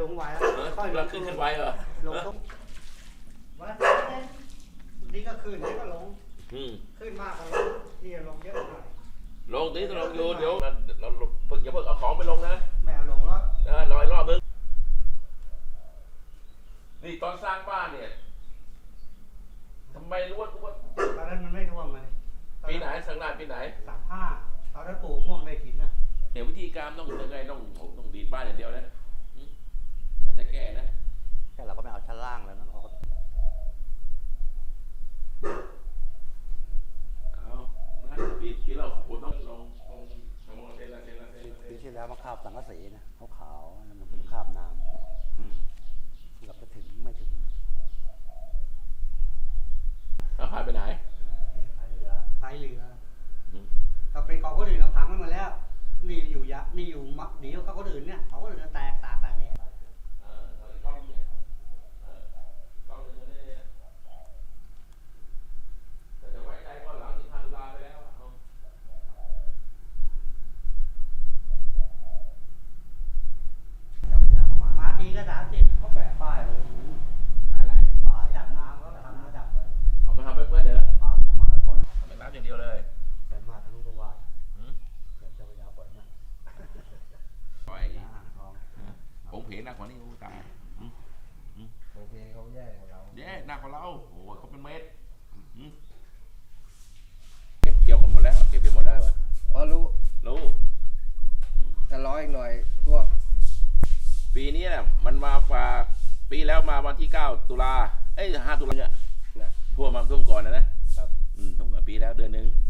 ลงไว้ยแล้วค่อยลเรางขึ้นขึ้นไว้เหรอลงทุกวันละนี้ก็ขึ้นนี้ก็ลงขึ้นมากก็ลงนี่ลงเยอะหน่อยลงนี้ลงอยู่เดี๋ยวเราเราเอย่าเพิ่งเอาของไปลงนะแมวลงรล้วเออรอยรอบมึงนี่ตอนสร้างบ้านเนี่ยทำไมรวดารวดตอนนั้นมันไม่ท่วมเลยปีไหนสังนานปีไหน สามห้าตอนนั้นปลูกม่วงได้กินนะ เนี่ยวิธีการต้องยังไงต้องต้องดีดบ้านอย่างเดียวนะ จะแก้นะแค่เราก็ไม่เอาชั้นล่างแล้วนะเอาเอานะปีที่เราควรต้องลงลงลงเซนละเซนละเซนละเซปีนที่แล้วมาคราบสังกะสีนะขาวๆนั่นมันเป็นคราบน้อืมำเกือบจะถึงไม่ถึงแล้วผ่านไปไหน ท้ายเรือ ท้ายเรือ อืม ถ้าเป็นของคนอื่นเราพังไปหมดแล้ว นี่อยู่ยะนี่อยู่มักเดียวเขาคนอื่นเนี่ยเขาคนอื่นแตกตากแตกเนี่ย เออเออกล้องเนี่ยเออกล้องเนี่ยเนี่ยแต่จะไว้ใจว่าหลังที่ทานตุลาไปแล้วอะเอา เจ้าพระยาเข้ามา มาทีก็สามสิบ เขาแปะป้ายไว้ตรงนี้ อะไร ป้าย ดับน้ำเขาทำมาดับไว้ เอามาทำเพื่อนๆเด้อ ป้ายเข้ามาก่อน ทำเป็นน้ำอย่างเดียวเลย แต่มาทะลุก็ว่า อืม เจ้าพระยาปล่อยมา ปล่อย อ่างทอง ผม เพหนักกว่านี้กูตายอืมโอเคเขาแย่กว่าเราแย่หนักกว่าเราโอ้โหเขาเป็นเมตรอืมเก็บเกี่ยวกันหมดแล้ว เก็บเกี่ยวหมดแล้วอะพอรู้รู้แต่ร้อยอีกหน่อยท่วมปีนี้น่ะมันมาฝากปีแล้วมาวันที่เก้าตุลา เอ้ยห้าตุลาเนี่ยนะท่วมมาท่วมก่อนนะนะครับ อืมท่วมก่อนปีแล้วเดือนหนึ่งยาต้อง